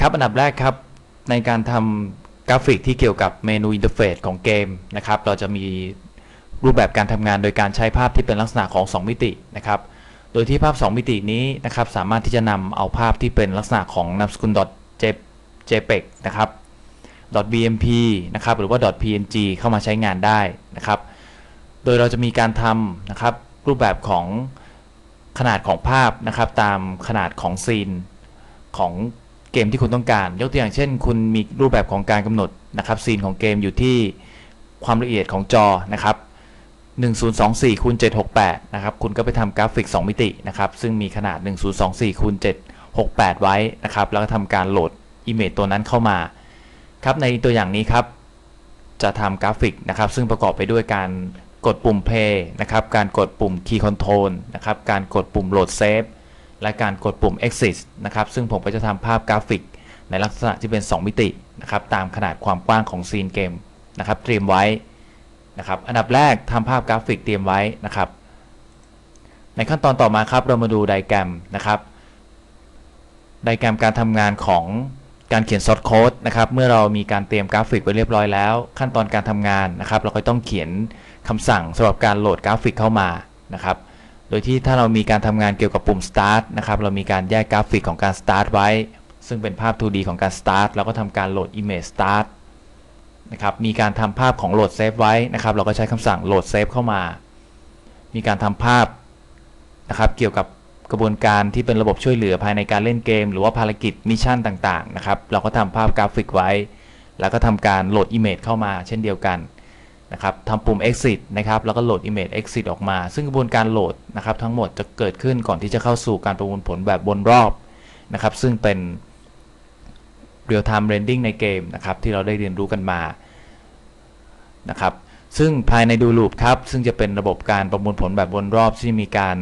ครับอันดับแรกครับในการทำกราฟิกที่เกี่ยวกับเมนูอินเทอร์เฟซของเกมนะครับเราจะมีรูปแบบการทำงานโดยการใช้ภาพที่เป็นลักษณะของ 2 มิตินะครับโดยที่ภาพ 2 มิตินี้นะครับสามารถที่จะนำเอาภาพที่เป็นลักษณะของนามสกุล .jpeg นะครับ .bmp นะครับหรือว่า .png เข้ามาใช้งานได้นะครับ โดยเราจะมีการทำนะครับรูปแบบของขนาดของภาพนะครับตามขนาดของซีนของ เกมที่คุณต้องการ ยกตัวอย่างเช่น คุณมีรูปแบบของการกำหนดนะครับซีนของเกมอยู่ที่ความละเอียดของจอนะครับ1024คูณ768นะครับคุณก็ไปทำกราฟิก 2 มิตินะครับซึ่งมีขนาด 1024คูณ768 ไว้นะครับแล้วก็ทำการโหลดอิมเมจตัวนั้นเข้ามาครับในตัวอย่างนี้ครับ จะทำกราฟิกนะครับ ซึ่งประกอบไปด้วยการกดปุ่ม play นะครับการกดปุ่ม key control นะครับการกดปุ่ม load save และการกดปุ่ม exit นะครับ ซึ่งผมก็จะทำภาพกราฟิก ในลักษณะที่เป็น 2 มิตินะครับ ตามขนาดความกว้างของซีนเกมนะครับ เตรียมไว้นะครับ อันดับแรกทำภาพกราฟิกเตรียมไว้นะครับ ในขั้นตอนต่อมาครับ เรามาดูไดแกรมนะครับ ไดแกรมการทำงานของการเขียนซอสโค้ดนะครับ เมื่อเรามีการเตรียมกราฟิกไว้เรียบร้อยแล้ว ขั้นตอนการทำงานนะครับ เราก็ต้องเขียนคำสั่งสำหรับการโหลดกราฟิกเข้ามานะครับ โดยที่ถ้าเรามีการทำงานเกี่ยวกับปุ่ม start นะครับเรามีการแยกกราฟิกของการ start ไว้ ซึ่งเป็นภาพ 2D ของการ start แล้วก็ทำการโหลด image start นะครับมีการทำภาพของโหลดเซฟไว้นะครับ เราก็ใช้คำสั่งโหลดเซฟเข้ามา มีการทำภาพนะครับเกี่ยวกับกระบวนการที่เป็นระบบช่วยเหลือภายในการเล่นเกม หรือว่าภารกิจมิชชั่นต่างๆนะครับเราก็ทำภาพกราฟิกไว้ แล้วก็ทำการโหลด Image เข้ามาเช่นเดียวกัน นะครับทำปุ่ม exit นะครับ แล้วก็โหลด Image exit ออกมา ซึ่งกระบวนการโหลดนะครับทั้งหมดจะเกิดขึ้นก่อนที่จะเข้าสู่การประมวลผลแบบบนรอบนะครับ ซึ่งเป็น real time rendering ในเกมนะครับ ที่เราได้เรียนรู้กันมานะครับ ซึ่งภายในดูลูปครับ ซึ่งจะเป็นระบบการประมวลผลแบบวนรอบที่มีการ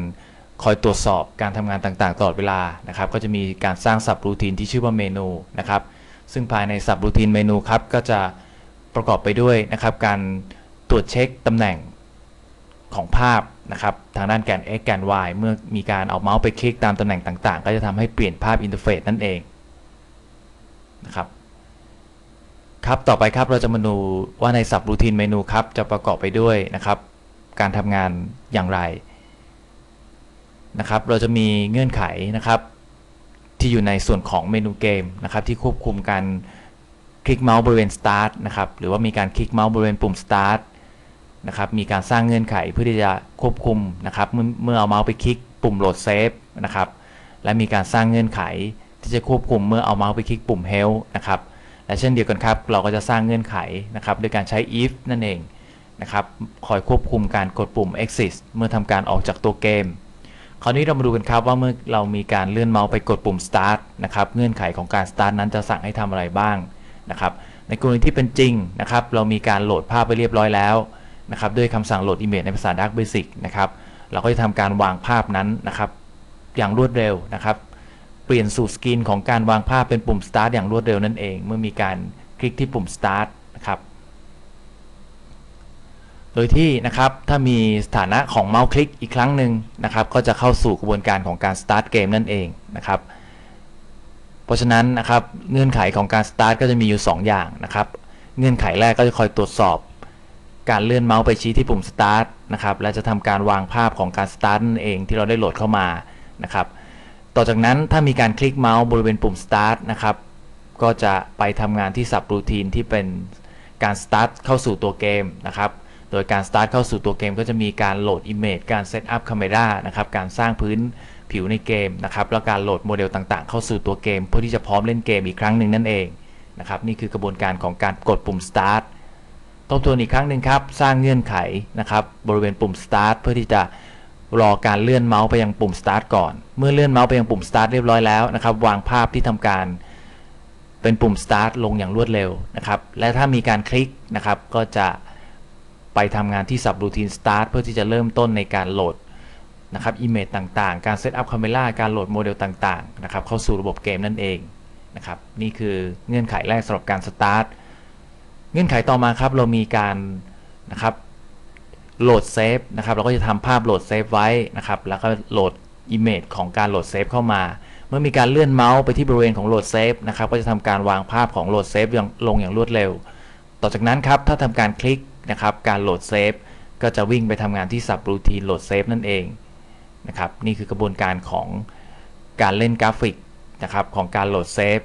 คอยตรวจสอบการทำงานต่างๆตลอดเวลานะครับ ก็จะมีการสร้างสับรูทีนที่ชื่อว่าเมนูนะครับ ซึ่งภายในสับรูทีนเมนูครับก็จะประกอบไปด้วยนะครับการ รวจเช็คตำแหน่งของภาพนะครับทางด้านแกน x แกน y เมื่อมีการเอาเมาส์ไปคลิกตามตำแหน่งต่าง ๆ ก็จะทำให้เปลี่ยนภาพอินเทอร์เฟซนั่นเองนะครับครับต่อไปครับเราจะมาดูว่าในสับรูทีนเมนูครับจะประกอบไปด้วยนะครับ การทำงานอย่างไรนะครับ เราจะมีเงื่อนไขนะครับ ที่อยู่ในส่วนของเมนูเกมนะครับ ที่ควบคุมการคลิกเมาส์บริเวณ start นะครับหรือว่ามีการคลิกเมาส์บริเวณปุ่ม start นะครับมีการสร้างเงื่อนไขเพื่อที่จะควบคุมนะครับเมื่อเอาเมาส์ไปคลิกปุ่ม load save นะครับและมีการสร้างเงื่อนไขที่จะควบคุมเมื่อเอาเมาส์ไปคลิกปุ่ม help นะครับและเช่นเดียวกันครับ เราก็จะสร้างเงื่อนไขนะครับโดยการใช้ if นั่นเองนะครับคอยควบคุมการกดปุ่ม exit เมื่อทำการออกจากตัวเกม คราวนี้เรามาดูกันครับว่าเมื่อเรามีการเลื่อนเมาส์ไปกดปุ่ม start นะครับเงื่อนไขของการ start นั้นจะสั่งให้ทำอะไรบ้างนะครับในกรณีที่เป็นจริงนะครับเรามีการโหลดภาพไปเรียบร้อยแล้ว นะครับด้วยคำสั่งโหลด image ในภาษา Dark Basic นะครับเราก็จะทำการวางภาพนั้นนะครับ อย่างรวดเร็วนะครับเปลี่ยนสู่สกรีนของการวางภาพเป็นปุ่ม start อย่างรวดเร็วนั่นเอง เมื่อมีการคลิกที่ปุ่ม start นะครับ โดยที่นะครับถ้ามีสถานะของเมาส์คลิกอีกครั้งหนึ่งนะครับ ก็จะเข้าสู่กระบวนการของการ start เกมนั่นเองนะครับ เพราะฉะนั้นนะครับเงื่อนไขของการ start ก็จะมีอยู่ 2 อย่างนะครับ เงื่อนไขแรกก็จะคอยตรวจสอบ การเลื่อนเมาส์ไปชี้ที่ปุ่ม start นะครับและจะทำการวางภาพของการ start นั่นเองที่เราได้โหลดเข้ามานะครับต่อจากนั้นถ้ามีการคลิกเมาส์บริเวณปุ่ม start นะครับก็จะไปทำงานที่สับรูทีนที่เป็นการ start เข้าสู่ตัวเกมนะครับโดยการ start เข้าสู่ตัวเกม ก็จะมีการโหลด image การ set up camera นะครับการสร้างพื้นผิวในเกมนะครับแล้วการโหลดโมเดลต่างๆ เข้าสู่ตัวเกม เพื่อที่จะพร้อมเล่นเกมอีกครั้งหนึ่งนั่นเองนะครับนี่คือกระบวนการของการกดปุ่ม start ทบทวนอีกครั้งหนึ่งครับ สร้างเงื่อนไขนะครับ บริเวณปุ่ม start เพื่อที่จะรอการเลื่อนเมาส์ไปยังปุ่ม start ก่อน เมื่อเลื่อนเมาส์ไปยังปุ่ม start เรียบร้อยแล้วนะครับ วางภาพที่ทำการเป็นปุ่ม start ลงอย่างรวดเร็วนะครับ และถ้ามีการคลิกนะครับ ก็จะไปทำงานที่ subroutine start เพื่อที่จะเริ่มต้นในการโหลดนะครับ image ต่างๆ การ set up camera การโหลดโมเดลต่างๆ นะครับ เข้าสู่ระบบเกมนั่นเองนะครับ นี่คือเงื่อนไขแรกสำหรับการ start เงื่อนไขต่อมาครับเรามีการนะครับโหลดเซฟนะครับเราก็จะทำภาพโหลดเซฟไว้นะครับแล้วก็โหลด image ของการโหลดเซฟเข้ามา เมื่อมีการเลื่อนเมาส์ไปที่บริเวณของโหลดเซฟนะครับก็จะทำการวางภาพของโหลดเซฟย่างลงอย่างรวดเร็ว ต่อจากนั้นครับถ้าทำการคลิกนะครับการโหลดเซฟก็จะวิ่งไปทำงานที่ sub routine โหลดเซฟนั่นเองนะครับนี่คือกระบวนการของการเล่นกราฟิกนะครับของการโหลดเซฟ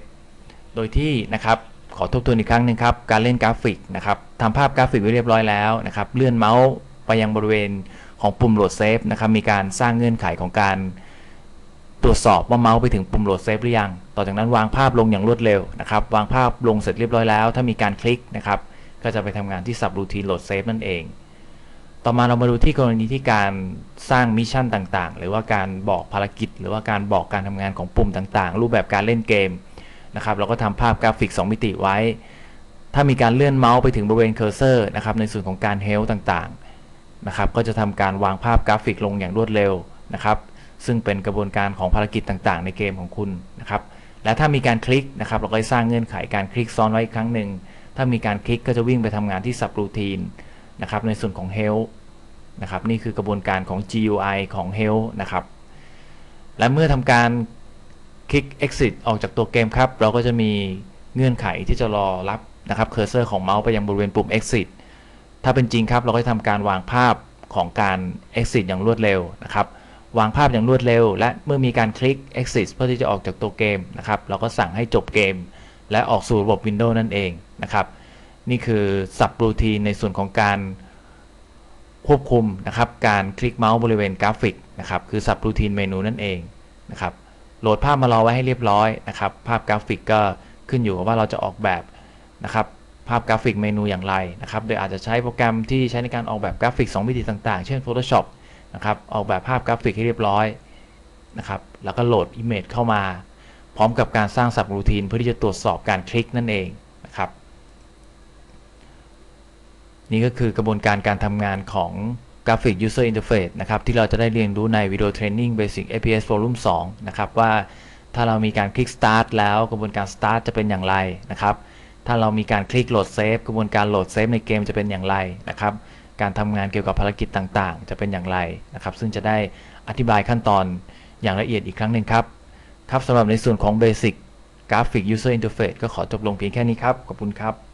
โดยที่นะครับ ขอทบทวนอีกครั้งหนึ่งครับ การเล่นกราฟิกนะครับทำภาพกราฟิกไว้เรียบร้อยแล้วนะครับ เลื่อนเมาส์ไปยังบริเวณของปุ่มโหลดเซฟนะครับ มีการสร้างเงื่อนไขของการตรวจสอบว่าเมาส์ไปถึงปุ่มโหลดเซฟหรือยัง ต่อจากนั้นวางภาพลงอย่างรวดเร็วนะครับ วางภาพลงเสร็จเรียบร้อยแล้ว ถ้ามีการคลิกนะครับ ก็จะไปทำงานที่ sub routine load save นั่นเอง ต่อมาเรามาดูที่กรณีที่การสร้างมิชชั่นต่างๆ หรือว่าการบอกภารกิจ หรือว่าการบอกการทำงานของปุ่มต่างๆ รูปแบบการเล่นเกม นะครับเราก็ทำภาพกราฟิก 2 มิติไว้ ถ้ามีการเลื่อนเมาส์ไปถึงบริเวณเคอร์เซอร์นะครับในส่วนของการเฮลต่างๆนะครับก็จะทำการวางภาพกราฟิกลงอย่างรวดเร็วนะครับซึ่งเป็นกระบวนการของภารกิจต่างๆ ในเกมของคุณนะครับและถ้ามีการคลิกนะครับเราก็สร้างเงื่อนไขการคลิกซ้อนไว้อีกครั้งหนึ่งถ้ามีการคลิกก็จะวิ่งไปทำงานที่ sub routine นะครับในส่วนของ health นะครับนี่คือกระบวนการของ GUI ของ health นะครับและเมื่อทำการ คลิก exit ออกจากตัวเกมครับ เราก็จะมีเงื่อนไขที่จะรอรับนะครับเคอร์เซอร์ของเมาส์ไปยังบริเวณปุ่ม exit ถ้าเป็นจริงครับ เราก็จะทำการวางภาพของการ exit อย่างรวดเร็วนะครับ วางภาพอย่างรวดเร็ว และเมื่อมีการคลิก exit เพื่อที่จะออกจากตัวเกมนะครับ เราก็สั่งให้จบเกม และออกสู่ระบบ Windows นั่นเองนะครับ นี่คือ sub routine ในส่วนของการควบคุมนะครับ การคลิกเมาส์บริเวณกราฟิกนะครับ คือ sub routine เมนูนั่นเองนะครับ โหลดภาพมารอไว้ให้เรียบร้อยนะครับ ภาพกราฟิกก็ขึ้นอยู่กับว่าเราจะออกแบบนะครับ ภาพกราฟิกเมนูอย่างไรนะครับ โดยอาจจะใช้โปรแกรมที่ใช้ในการออกแบบกราฟิก 2 มิติต่างๆ เช่น Photoshop นะครับ ออกแบบภาพกราฟิกให้เรียบร้อยนะครับ แล้วก็โหลด Image เข้ามา พร้อมกับการสร้าง Sub Routine เพื่อที่จะตรวจสอบการคลิกนั่นเองนะครับ นี่ก็คือกระบวนการการทำงานของ กราฟิก User Interface นะครับที่เราจะได้เรียนรู้ในวิดีโอเทรนนิ่ง Basic FPS Volume 2 นะครับว่าถ้าเรามีการคลิก Start แล้วกระบวนการ Start จะเป็นอย่างไรนะครับถ้าเรามีการคลิกโหลดเซฟกระบวนการโหลดเซฟในเกมจะเป็นอย่างไรนะครับการทำงานเกี่ยวกับภารกิจต่างๆ จะเป็นอย่างไรนะครับซึ่งจะได้อธิบายขั้นตอนอย่างละเอียดอีกครั้งหนึ่งครับครับสำหรับในส่วนของ Basic Graphic User Interface ก็ขอจบลงเพียงแค่นี้ครับ ขอบคุณครับ